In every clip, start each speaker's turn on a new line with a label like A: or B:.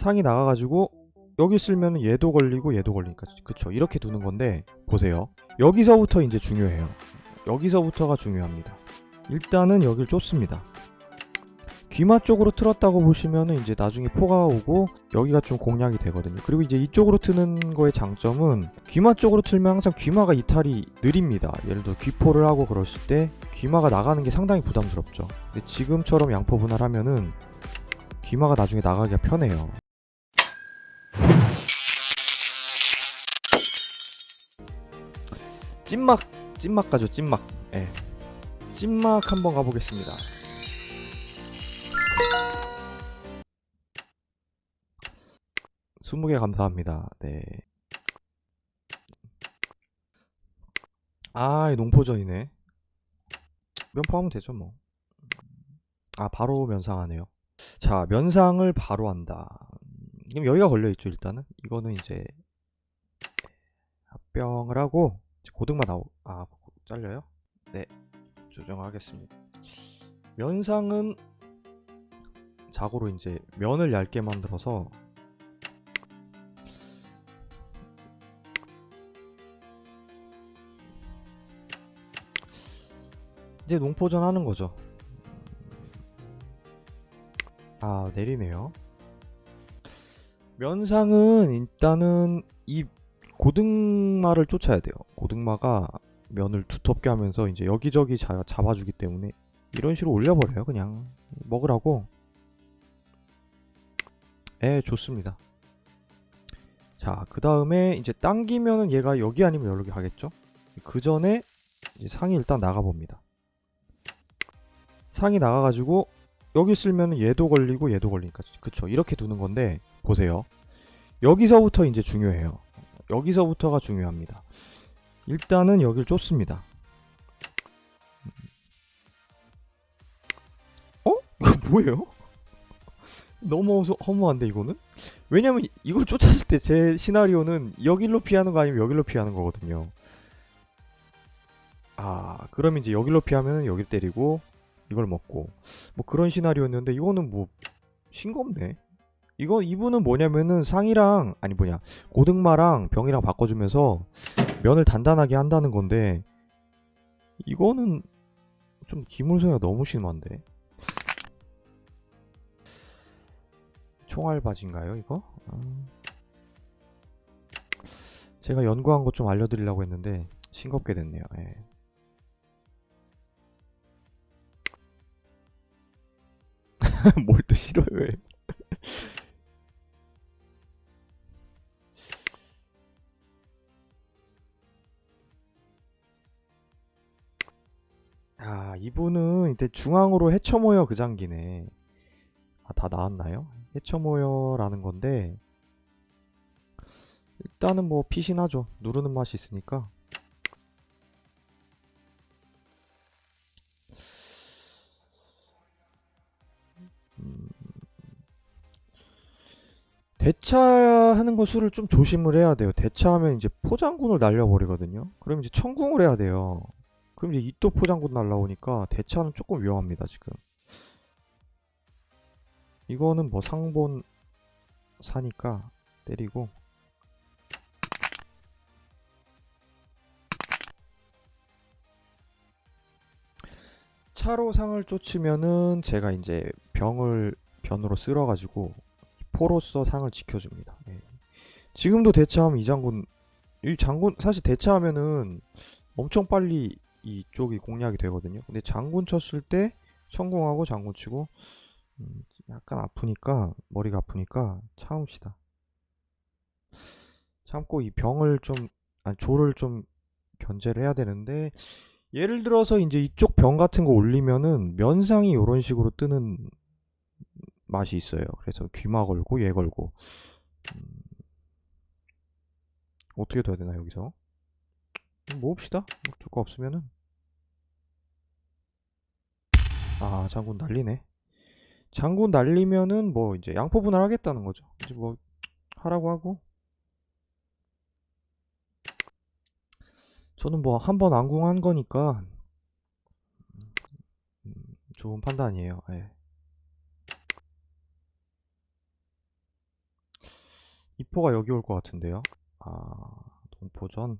A: 상이 나가가지고 여기 쓸면 얘도 걸리고 얘도 걸리니까 그쵸. 이렇게 두는 건데 보세요. 여기서부터 이제 중요해요. 여기서부터가 중요합니다. 일단은 여길 쫓습니다. 귀마 쪽으로 틀었다고 보시면은 이제 나중에 포가 오고 여기가 좀 공략이 되거든요. 그리고 이제 이쪽으로 트는 거의 장점은 귀마 쪽으로 틀면 항상 귀마가 이탈이 느립니다. 예를 들어 귀포를 하고 그러실 때 귀마가 나가는 게 상당히 부담스럽죠. 근데 지금처럼 양포 분할하면은 귀마가 나중에 나가기가 편해요 찐막 찐막 가죠 찐막 예 찐막 한번 가보겠습니다 스무 개 감사합니다 네 아, 이 농포전이네. 면포하면 되죠, 뭐. 아, 바로 면상하네요. 자, 면상을 바로 한다. 그럼 여기가 걸려있죠, 일단은. 이거는 이제, 합병을 하고, 고등만 나오, 아, 잘려요? 네, 조정하겠습니다. 면상은, 자고로 이제, 면을 얇게 만들어서, 이제 농포전 하는 거죠. 아, 내리네요. 면상은 일단은 이 고등마를 쫓아야 돼요. 고등마가 면을 두텁게 하면서 이제 여기저기 자, 잡아주기 때문에 이런 식으로 올려버려요. 그냥 먹으라고. 예, 좋습니다. 자, 그 다음에 이제 당기면은 얘가 여기 아니면 여기 가겠죠? 그 전에 상이 일단 나가봅니다. 상이 나가가지고 여기 쓸면 얘도 걸리고 얘도 걸리니까 그쵸 이렇게 두는 건데 보세요 여기서부터 이제 중요해요 여기서부터가 중요합니다 일단은 여길 쫓습니다 어? 이거 뭐예요? 너무 허- 허무한데 이거는? 왜냐면 이걸 쫓았을 때 제 시나리오는 여길로 피하는 거 아니면 여길로 피하는 거거든요 아 그럼 이제 여길로 피하면 여길 때리고 이걸 먹고 뭐 그런 시나리오였는데 이거는 뭐 싱겁네. 이거 이분은 뭐냐면은 상이랑 아니 뭐냐 고등마랑 병이랑 바꿔주면서 면을 단단하게 한다는 건데 이거는 좀 기물소리가 너무 심한데. 총알바지인가요 이거? 아. 제가 연구한 거좀 알려드리려고 했는데 싱겁게 됐네요. 예. 뭘또 싫어요 왜? 아 이분은 이때 중앙으로 해쳐 모여 그 장기네 아 다 나왔나요? 해쳐 모여라는 건데 일단은 뭐 피신하죠 누르는 맛이 있으니까 대차하는 거 수를 좀 조심을 해야 돼요. 대차하면 이제 포장군을 날려버리거든요. 그럼 이제 천궁을 해야 돼요. 그럼 이제 이또 포장군 날라오니까 대차는 조금 위험합니다, 지금. 이거는 뭐 상본 사니까 때리고 차로 상을 쫓으면은 제가 이제 병을 변으로 쓸어가지고 포로서 상을 지켜줍니다. 예. 지금도 대차하면 이 장군, 이 장군 사실 대차하면은 엄청 빨리 이쪽이 공략이 되거든요. 근데 장군 쳤을 때 천궁하고 장군 치고 음, 약간 아프니까 머리가 아프니까 참읍시다. 참고 이 병을 좀 아니 조를 좀 견제를 해야 되는데 예를 들어서 이제 이쪽 병 같은 거 올리면은 면상이 이런 식으로 뜨는 맛이 있어요. 그래서 귀마 걸고 얘 걸고 음, 어떻게 둬야 되나 여기서 모읍시다. 뭐둘거 없으면은 아 장군 날리네. 장군 날리면은 뭐 이제 양포 분할하겠다는 거죠. 이제 뭐 하라고 하고 저는 뭐 한 번 안궁한 거니까 음, 좋은 판단이에요. 예. 이포가 여기 올 것 같은데요. 아, 동포전.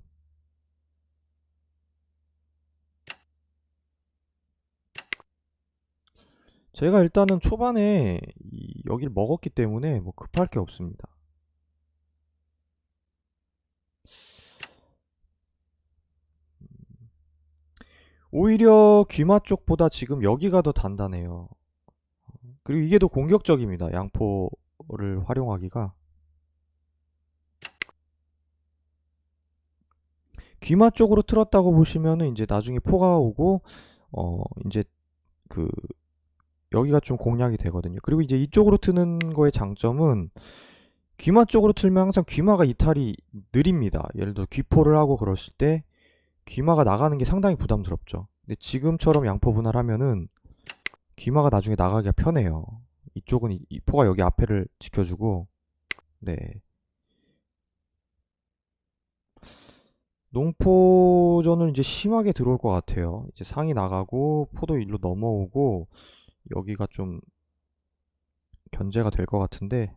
A: 제가 일단은 초반에 이- 여기를 먹었기 때문에 뭐 급할 게 없습니다. 오히려 귀마 쪽보다 지금 여기가 더 단단해요. 그리고 이게 더 공격적입니다. 양포를 활용하기가. 귀마 쪽으로 틀었다고 보시면은 이제 나중에 포가 오고 어 이제 그 여기가 좀 공략이 되거든요. 그리고 이제 이쪽으로 트는 거의 장점은 귀마 쪽으로 틀면 항상 귀마가 이탈이 느립니다. 예를 들어 귀포를 하고 그러실 때 귀마가 나가는 게 상당히 부담스럽죠. 근데 지금처럼 양포 분할하면은 귀마가 나중에 나가기가 편해요. 이쪽은 이, 이 포가 여기 앞에를 지켜주고 네. 농포전은 이제 심하게 들어올 것 같아요. 이제 상이 나가고 포도 일로 넘어오고 여기가 좀 견제가 될 것 같은데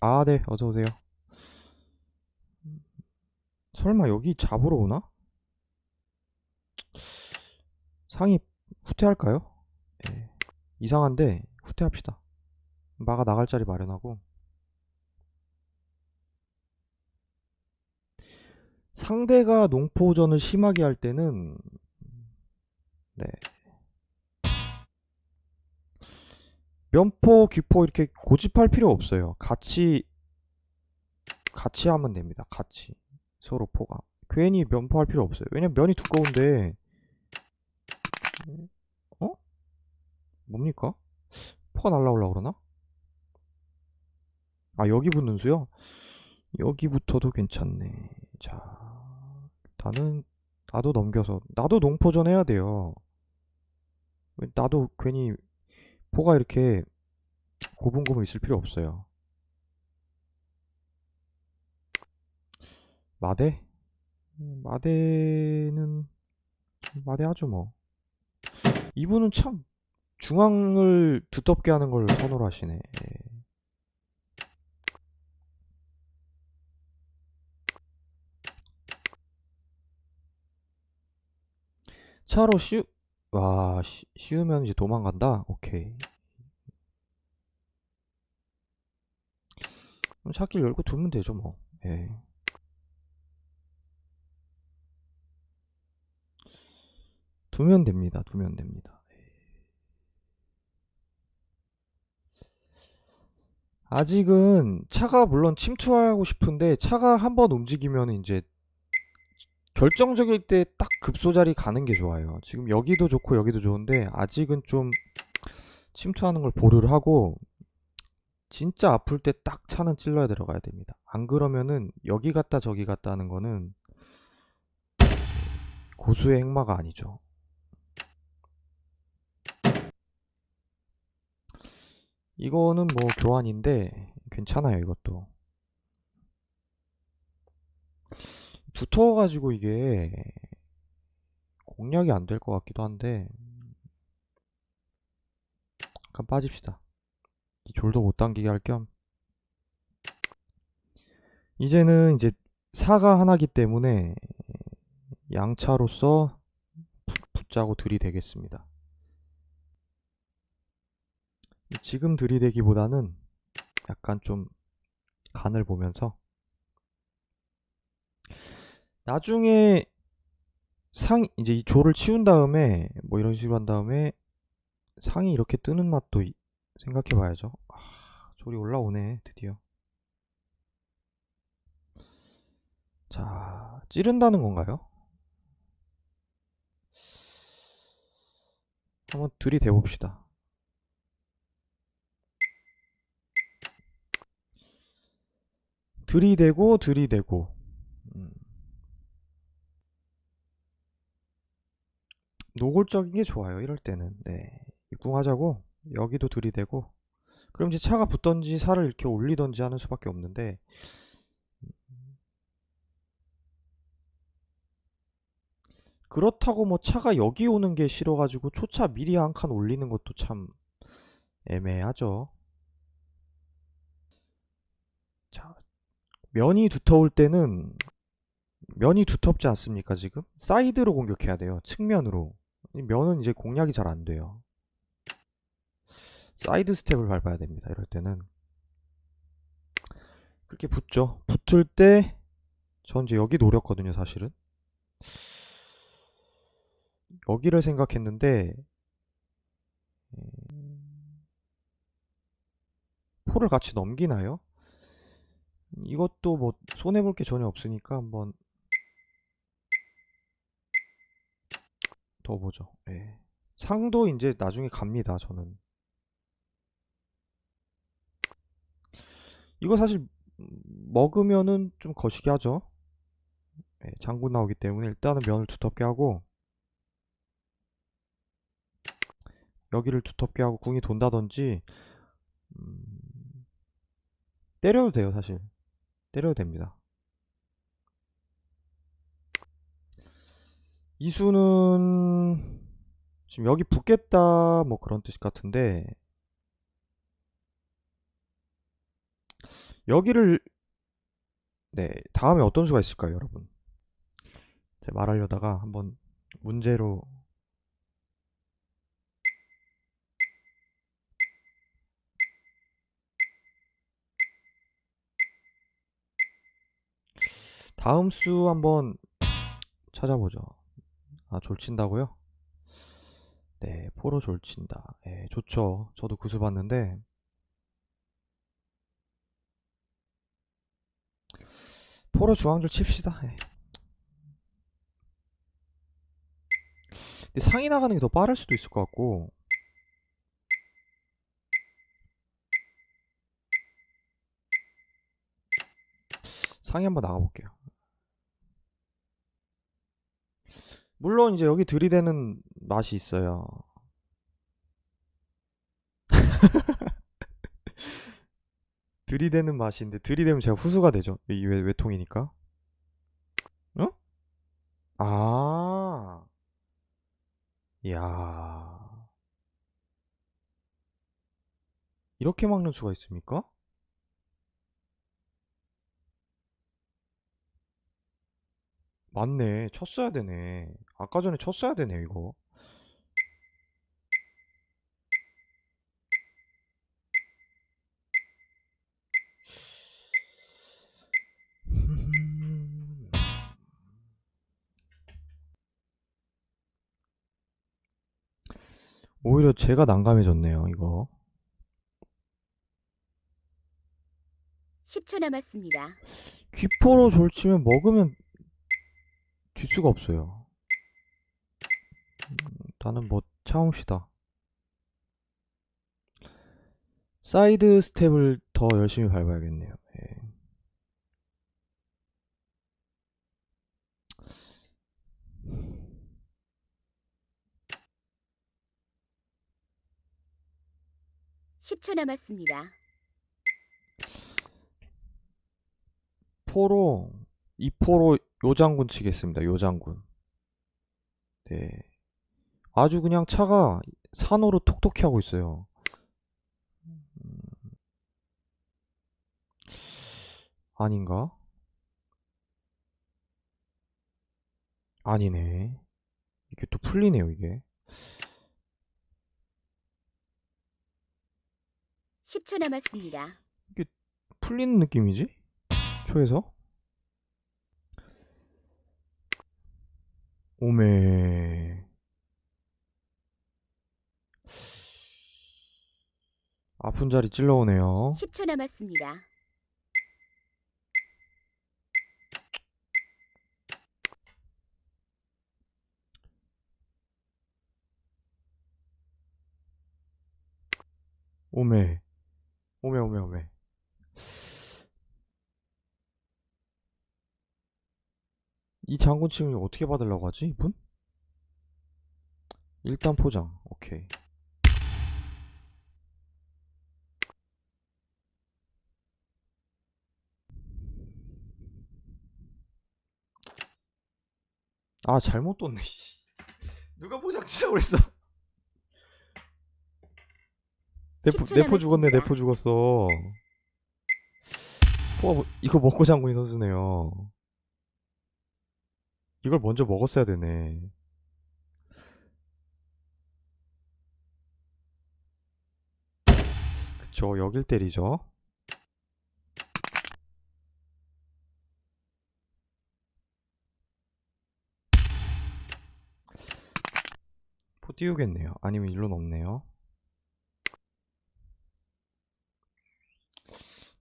A: 아, 네, 어서 오세요. 설마 여기 잡으러 오나? 상이 후퇴할까요? 예. 이상한데 후퇴합시다. 마가 나갈 자리 마련하고 상대가 농포전을 심하게 할 때는 네. 면포, 귀포 이렇게 고집할 필요 없어요. 같이 같이 하면 됩니다. 같이 서로 포가 괜히 면포할 필요 없어요. 왜냐면 면이 두꺼운데 어? 뭡니까? 포가 날라오려고 그러나? 아 여기 붙는 수요? 여기부터도 괜찮네. 자, 일단은 나도 넘겨서 나도 농포전 해야 돼요. 왜 나도 괜히 포가 이렇게 고분고분 있을 필요 없어요. 마대? 음, 마대는 마대 하죠 뭐. 이분은 참 중앙을 두텁게 하는 걸 선호를 하시네. 예. 차로 씌우 와 씌- 씌우면 이제 도망간다. 오케이. 그럼 차길 열고 두면 되죠 뭐. 예. 두면 됩니다. 두면 됩니다. 아직은 차가 물론 침투하고 싶은데 차가 한번 움직이면 이제 결정적일 때 딱 급소자리 가는 게 좋아요. 지금 여기도 좋고 여기도 좋은데 아직은 좀 침투하는 걸 보류를 하고 진짜 아플 때 딱 차는 찔러야 들어가야 됩니다. 안 그러면은 여기 갔다 저기 갔다 하는 거는 고수의 행마가 아니죠. 이거는 뭐 교환인데 괜찮아요 이것도 두터워가지고 이게 공략이 안 될 것 같기도 한데. 잠깐 빠집시다. 이 졸도 못 당기게 할 겸. 이제는 이제 사가 하나기 때문에 양차로서 부- 붙자고 들이대겠습니다. 지금 들이대기보다는 약간 좀 간을 보면서 나중에 상 이제 이 조를 치운 다음에 뭐 이런 식으로 한 다음에 상이 이렇게 뜨는 맛도 이- 생각해 봐야죠. 아, 조리 올라오네 드디어. 자, 찌른다는 건가요? 한번 들이대 봅시다. 들이대고 들이대고 음. 노골적인 게 좋아요 이럴 때는 네 입궁하자고 여기도 들이대고 그럼 이제 차가 붙던지 살을 이렇게 올리던지 하는 수밖에 없는데 그렇다고 뭐 차가 여기 오는 게 싫어가지고 초차 미리 한 칸 올리는 것도 참 애매하죠. 자, 면이 두터울 때는 면이 두텁지 않습니까, 지금? 사이드로 공격해야 돼요. 측면으로. 이 면은 이제 공략이 잘 안 돼요. 사이드 스텝을 밟아야 됩니다. 이럴 때는. 그렇게 붙죠. 붙을 때, 전 이제 여기 노렸거든요, 사실은. 여기를 생각했는데, 음, 포를 같이 넘기나요? 이것도 뭐 손해볼 게 전혀 없으니까 한번 더 보죠. 예. 상도 이제 나중에 갑니다. 저는 이거 사실 음, 먹으면은 좀 거시기 하죠. 예, 장군 나오기 때문에 일단은 면을 두텁게 하고 여기를 두텁게 하고 궁이 돈다든지 음, 때려도 돼요 사실 때려도 됩니다 이수는 지금 여기 붙겠다 뭐 그런 뜻 같은데. 여기를 네 다음에 어떤 수가 있을까요 여러분? 제가 말하려다가 한번 문제로. 다음 수 한번 찾아보죠. 아, 졸친다고요? 네, 포로 졸친다. 예, 좋죠. 저도 구수 봤는데 포로 중앙줄 칩시다. 예. 근데 상이 나가는 게 더 빠를 수도 있을 것 같고 상이 한번 나가볼게요. 물론 이제 여기 들이대는 맛이 있어요. 들이대는 맛인데 들이대면 제가 후수가 되죠. 이 외, 외통이니까. 어? 아. 이야. 이렇게 막는 수가 있습니까? 맞네. 쳤어야 되네. 아까 전에 쳤어야 되네, 이거. 오히려 제가 난감해졌네요, 이거.
B: 10초 남았습니다.
A: 귀포로 졸치면 먹으면 뒷수가 없어요. 음, 나는 뭐 참읍시다. 사이드 스텝을 더 열심히 밟아야겠네요. 예.
B: 십초 남았습니다.
A: 포로 이 포로 요장군 치겠습니다. 요장군. 네. 아주 그냥 차가 산호로 톡톡히 하고 있어요. 음, 아닌가? 아니네. 이게 또 풀리네요, 이게.
B: 10초 남았습니다.
A: 풀리는 느낌이지? 초에서? 오메. 아픈 자리 찔러오네요.
B: 10초 남았습니다.
A: 오메. 오메, 오메, 오메. 이 장군 침을 어떻게 받으려고 하지, 이분? 일단 포장. 오케이. 아, 잘못 뒀네, 씨. 누가 포장 치라고 그랬어? 내포
B: 10초
A: 내포 죽었네. 내포 죽었어 뭐- 이거 먹고 장군이 선수네요 이걸 먼저 먹었어야 되네 그쵸 여길 때리죠 포 띄우겠네요 아니면 일로 넘네요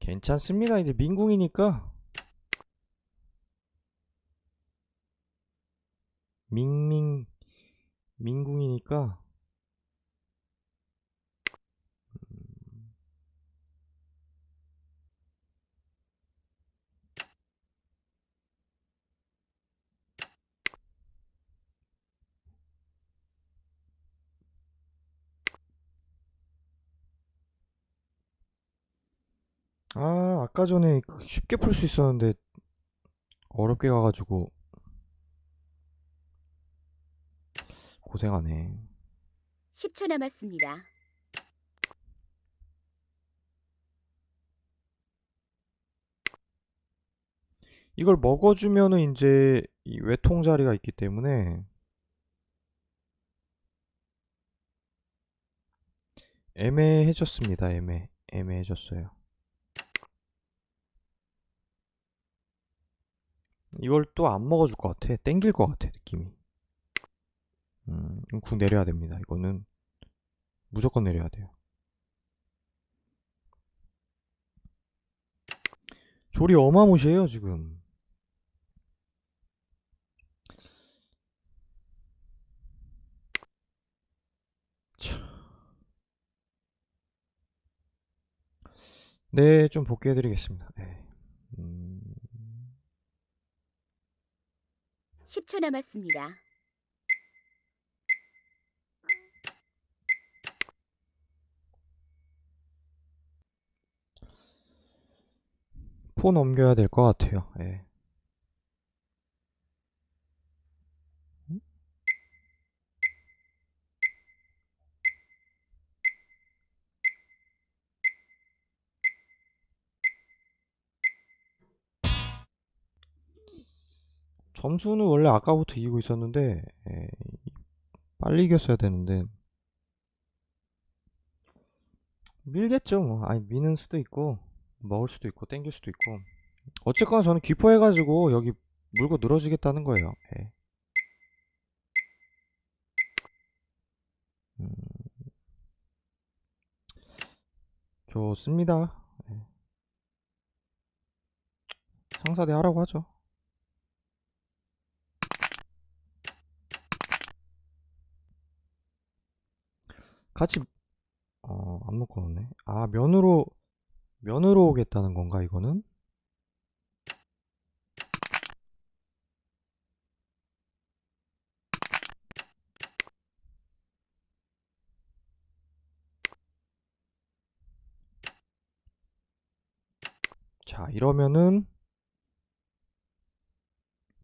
A: 괜찮습니다. 이제 민궁이니까. 민민 민궁이니까. 음. 아, 아까 전에 그 쉽게 풀 수 있었는데 어렵게 가가지고 고생하네.
B: 10초 남았습니다.
A: 이걸 먹어주면은 이제 이 외통 자리가 있기 때문에 애매해졌습니다. 애매 애매해졌어요. 이걸 또 안 먹어줄 것 같아. 땡길 것 같아 느낌이. 음, 궁 내려야 됩니다. 이거는 무조건 내려야 돼요. 조리 어마무시해요 지금. 참. 네, 좀 복귀해드리겠습니다. 네. 음,
B: 10초 남았습니다.
A: 포 넘겨야 될 것 같아요. 예. 점수는 원래 아까부터 이기고 있었는데 예, 빨리 이겼어야 되는데 밀겠죠 뭐 아니 미는 수도 있고 먹을 수도 있고 땡길 수도 있고 어쨌거나 저는 기포해가지고 여기 물고 늘어지겠다는 거예요 예. 음, 좋습니다 예. 상사대 하라고 하죠 같이 어, 안 묶어놓네. 아, 면으로, 면으로 오겠다는 건가, 이거는? 자, 이러면은,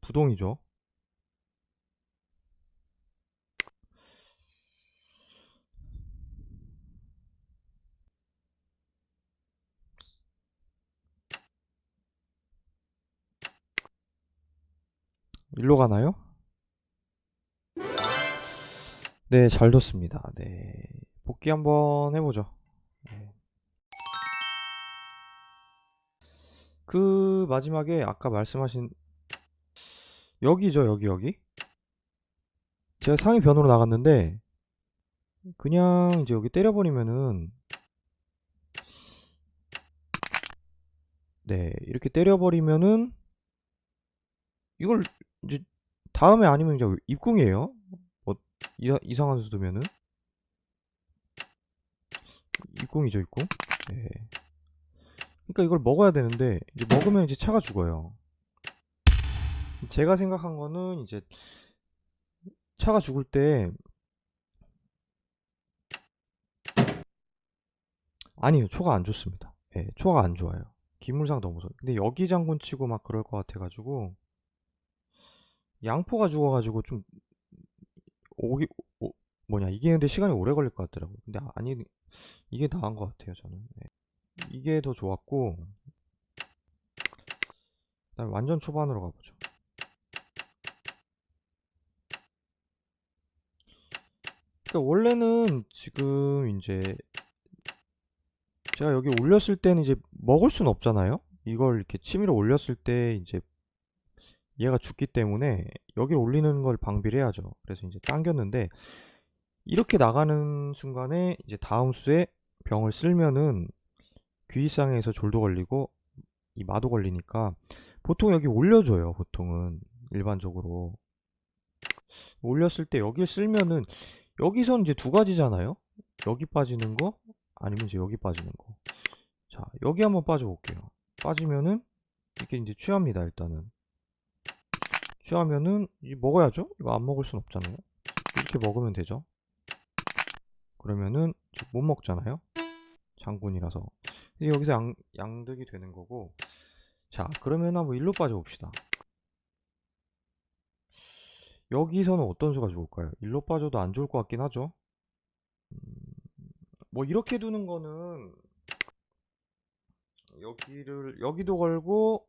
A: 부동이죠. 일로 가나요? 네, 잘 뒀습니다. 네. 복귀 한번 해보죠. 네. 그 마지막에 아까 말씀하신 여기죠, 여기, 여기. 제가 상위 변으로 나갔는데 그냥 이제 여기 때려버리면은 네, 이렇게 때려버리면은 이걸 이제 다음에 아니면 이제 입궁이에요. 뭐 이사, 이상한 수두면은 입궁이죠, 입궁. 네. 그러니까 이걸 먹어야 되는데 이제 먹으면 이제 차가 죽어요. 제가 생각한 거는 이제 차가 죽을 때 아니요, 초가 안 좋습니다. 예, 초가 안 좋아요. 기물상 너무 무서워. 근데 여기 장군 치고 막 그럴 것 같아가지고 양포가 죽어가지고 좀 오기 오- 뭐냐 이게 근데 시간이 오래 걸릴 것 같더라고요. 근데 아니 이게 나은 것 같아요 저는. 네. 이게 더 좋았고 그다음에 완전 초반으로 가보죠. 그러니까 원래는 지금 이제 제가 여기 올렸을 때는 이제 먹을 수는 없잖아요. 이걸 이렇게 취미로 올렸을 때 이제 얘가 죽기 때문에 여기 올리는 걸 방비를 해야죠. 그래서 이제 당겼는데 이렇게 나가는 순간에 이제 다음 수에 병을 쓸면은 귀이상에서 졸도 걸리고 이 마도 걸리니까 보통 여기 올려줘요. 보통은 일반적으로 올렸을 때 여기를 쓸면은 여기선 이제 두 가지잖아요. 여기 빠지는 거 아니면 이제 여기 빠지는 거. 자 여기 한번 빠져 볼게요. 빠지면은 이렇게 이제 취합니다. 일단은 취하면은 이 먹어야죠. 이거 안 먹을 순 없잖아요. 이렇게 먹으면 되죠. 그러면은 못 먹잖아요. 장군이라서. 여기서 양, 양득이 되는 거고. 자, 그러면 한번 일로 빠져봅시다. 여기서는 어떤 수가 좋을까요? 일로 빠져도 안 좋을 것 같긴 하죠. 음, 뭐 이렇게 두는 거는 여기를 여기도 걸고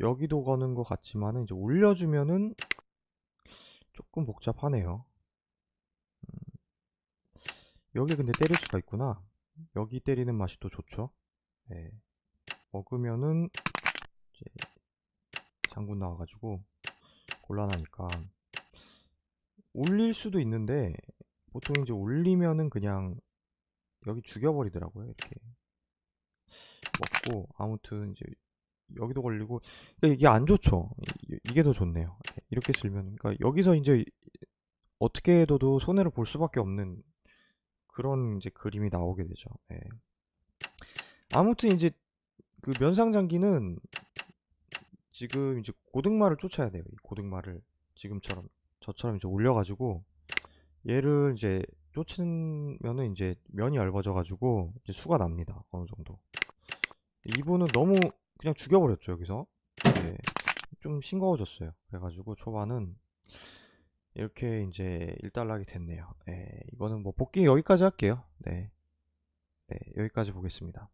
A: 여기도 거는 것 같지만은 이제 올려주면은 조금 복잡하네요. 음, 여기 근데 때릴 수가 있구나. 여기 때리는 맛이 또 좋죠. 네. 먹으면은 이제 장군 나와가지고 곤란하니까 올릴 수도 있는데 보통 이제 올리면은 그냥 여기 죽여버리더라고요. 이렇게 먹고 아무튼 이제 여기도 걸리고 그러니까 이게 안 좋죠. 이- 이게 더 좋네요. 이렇게 쓸면 그러니까 여기서 이제 어떻게 해도 손해를 볼 수밖에 없는 그런 이제 그림이 나오게 되죠. 예. 아무튼 이제 그 면상장기는 지금 이제 고등말을 쫓아야 돼요. 이 고등말을 지금처럼 저처럼 이제 올려가지고 얘를 이제 쫓으면은 이제 면이 얇아져 가지고 이제 수가 납니다. 어느 정도. 이분은 너무 그냥 죽여버렸죠 여기서. 네, 좀 싱거워졌어요. 그래가지고 초반은 이렇게 이제 일단락이 됐네요. 네, 이거는 뭐 복귀 여기까지 할게요. 네, 네 여기까지 보겠습니다.